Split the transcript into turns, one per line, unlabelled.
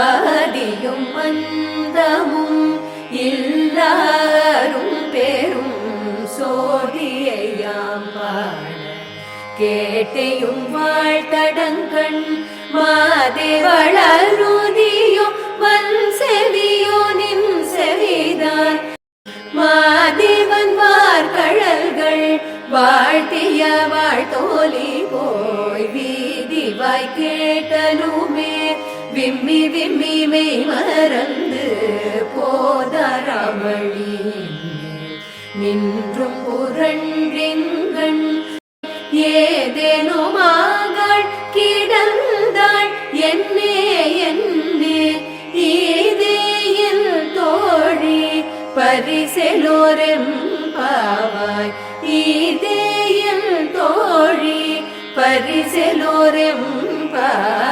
ஆதியும் மந்தமும் இல்லாரும் பெரும் சோதியையாம் பாட. கேட்டையும் வாழ்த்தடங்கண் மாதே வளருதியோ வன் செவியோ நின் செவிதான் மாதேவன் வார்கழல்கள் வாழ்த்திய வாழ்த்தோலி போய் வீதி வாய் கேட்டலுமே. விம்மி விம்மி மெய் மறந்து போதரவழி நின்றும் புரண்டின்கண் ஏதேனுமாகாள் கிடந்தாள் என்னே என்னே ஈதேயில் தோழி பரிசெலோரெம் பாவாய் ஈதேயில் தோழி பரிசெலோரெம் பாவாய்